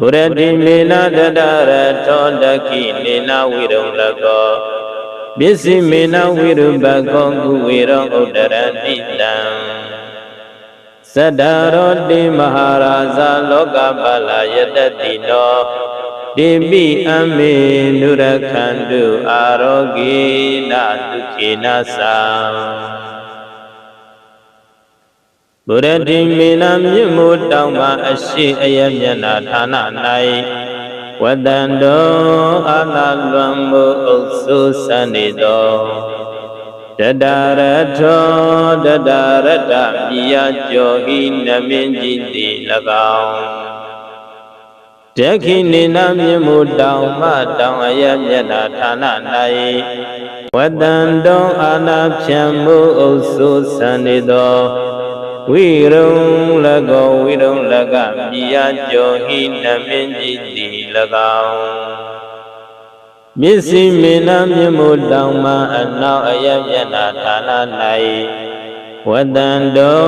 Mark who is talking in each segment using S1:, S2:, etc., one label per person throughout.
S1: ဗုရတိမေနတတရထောတခိနေနဝိရုံလကောပစ္စည်းမေနဝိရုပကောကုဝေရောဥဒရတိတံသတ္တရောတိမဟာရာဇာလောကပါလယတတိနောတိပိအမေနုရခန္တုအာရောဂေနဒုခေနသံ ဗုရတိမေနမြင့်မို့တောင်းပါအရှိအယမျက်နာဌာန၌ဝတန္တောအာနာလွန်မှုအုပ်စုစံနေသောတတရထောတတရတမြယကျော်ဤနမင်းကြီးတိ၎င်းတခိနေနမြင့်မို့တောင်းမတောင်းအယမျက်နာဌာန၌ဝတန္တောအာနာဖြံမှုအုပ်စုစံနေသော ဝိရုံလကောဝိရုံလကမြယကျော်ဟိနမင်းကြီးတိ၎င်းမျက်စိမေနမြမုတောင်မှအနောက်အယမျက်နာဌာန၌ဝတန္တော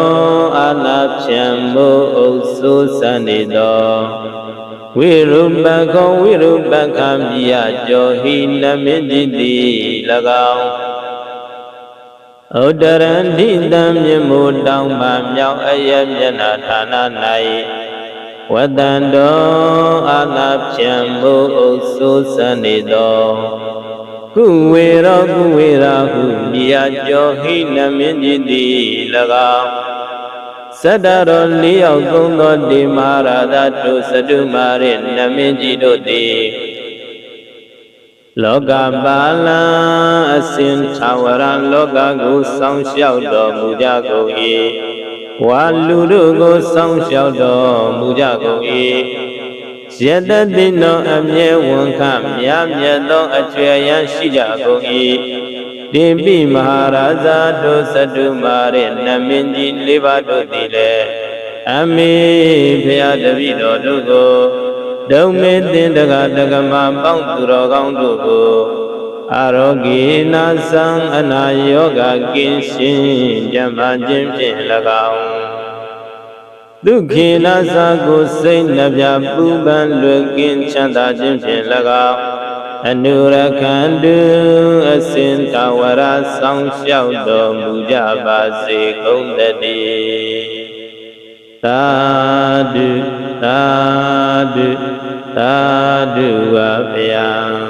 S1: အာနာဖြံမှုအုပ်စုစံနေသောဝိရုပကောဝိရုပကမြယကျော်ဟိနမင်းကြီးတိ၎င်း ဥဒရန္တိတံမြမို့တောင်းပါမြောက်အယမျက်နာဌာန၌ဝတန္တောအာနာဖြံမှုအုပ်စုစံနေသောကုဝေရောကုဝေရာဟုမြာကျော်ဟိနမင်းကြီးတိ၎င်းသတ္တရောလေးယောက်သုံးသောဒီမဟာရာသတို့စတုမာရိနမင်းကြီးတို့သည် လောကပါလံအစဉ်သာဝရလောကကိုစောင့်ရှောက်တော်မူကြကုန်၏ဝါလူတို့ကိုစောင့်ရှောက်တော်မူကြကုန်၏ယတတိနောအမြဲဝန်ခမြာမြတ်သောအကျွေရန်ရှိကြကုန်၏တိပိမဟာရာဇာတို့သတ္တုမာရိနမင်းကြီးလေးပါးတို့သည်လည်းအမေဖရာတပည့်တော်တို့ကို ဒုံမေတင်တကတကမပေါင်းသူတော်ကောင်းတို့ကိုအာရောဂေနာသံအနာယောဂကင်းရှင်းကြမ်းပါခြင်းဖြင့်၎င်းဒုက္ခေနာသာကိုစိတ်နှပြပူပန်လွယ်ကင်းချမ်းသာခြင်းဖြင့်၎င်းအနုရခန္တုအစဉ်တဝရဆောင်လျှောက်တော်မူကြပါစေကုန်တည်း သာဓုသာဓုသာဓုဝဗျာ